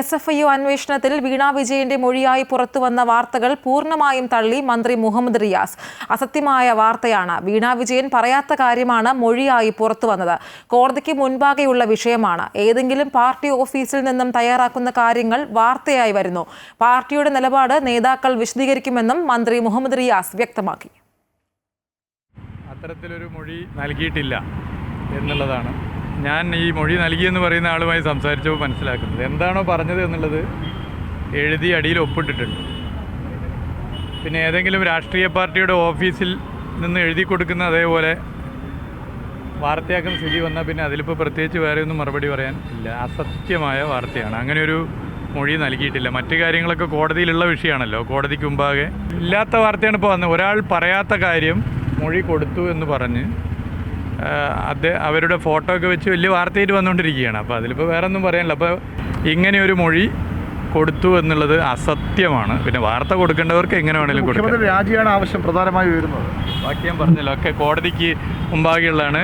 S F I അന്വേഷണത്തിൽ വീണ വിജയന്റെ മൊഴിയായി പുറത്തുവന്ന വാർത്തകൾ പൂർണമായും തള്ളി മന്ത്രി മുഹമ്മദ് റിയാസ്. അസത്യമായ വാർത്തയാണ്. വീണ വിജയൻ പറയാത്ത കാര്യമാണ് മൊഴിയായി പുറത്തുവന്നത്. കോടതിക്ക് മുൻപാകെയുള്ള വിഷയമാണ്. ഏതെങ്കിലും പാർട്ടി ഓഫീസിൽ നിന്നും തയ്യാറാക്കുന്ന കാര്യങ്ങൾ വാർത്തയായി വരുന്നു. പാർട്ടിയുടെ നിലപാട് നേതാക്കൾ വിശദീകരിക്കുമെന്നും മന്ത്രി മുഹമ്മദ് റിയാസ് വ്യക്തമാക്കി. അത്തരത്തിലൊരു മൊഴി നൽകിയിട്ടില്ല എന്നുള്ളതാണ്. ഞാൻ ഈ മൊഴി നൽകിയെന്ന് പറയുന്ന ആളുമായി സംസാരിച്ചപ്പോൾ മനസ്സിലാക്കുന്നത്. എന്താണോ പറഞ്ഞത് എന്നുള്ളത് എഴുതി അടിയിൽ ഒപ്പിട്ടിട്ടുണ്ട്. പിന്നെ ഏതെങ്കിലും രാഷ്ട്രീയ പാർട്ടിയുടെ ഓഫീസിൽ നിന്ന് എഴുതി കൊടുക്കുന്ന അതേപോലെ വാർത്തയാക്കുന്ന സ്ഥിതി വന്നാൽ പിന്നെ അതിലിപ്പോൾ പ്രത്യേകിച്ച് വേറെ ഒന്നും മറുപടി പറയാൻ ഇല്ല. അസത്യമായ വാർത്തയാണ്. അങ്ങനെ ഒരു മൊഴി നൽകിയിട്ടില്ല. മറ്റു കാര്യങ്ങളൊക്കെ കോടതിയിലുള്ള വിഷയമാണല്ലോ. കോടതിക്ക് മുമ്പാകെ ഇല്ലാത്ത വാർത്തയാണ് ഇപ്പോൾ വന്നത്. ഒരാൾ പറയാത്ത കാര്യം മൊഴി കൊടുത്തു എന്ന് പറഞ്ഞ് അത് അവരുടെ ഫോട്ടോ ഒക്കെ വെച്ച് വലിയ വാർത്തയായിട്ട് വന്നുകൊണ്ടിരിക്കുകയാണ്. അപ്പോൾ അതിലിപ്പോൾ വേറെ ഒന്നും പറയാനില്ല. അപ്പോൾ ഇങ്ങനെ ഒരു മൊഴി കൊടുത്തു എന്നുള്ളത് അസത്യമാണ്. പിന്നെ വാർത്ത കൊടുക്കേണ്ടവർക്ക് എങ്ങനെ വേണമെങ്കിലും കൊടുക്കാം. രാജിയാണ് ആവശ്യം പ്രധാനമായി വരുന്നത് ബാക്കി ഞാൻ പറഞ്ഞല്ലോ ഒക്കെ കോടതിക്ക് മുമ്പാകെയുള്ളതാണ്.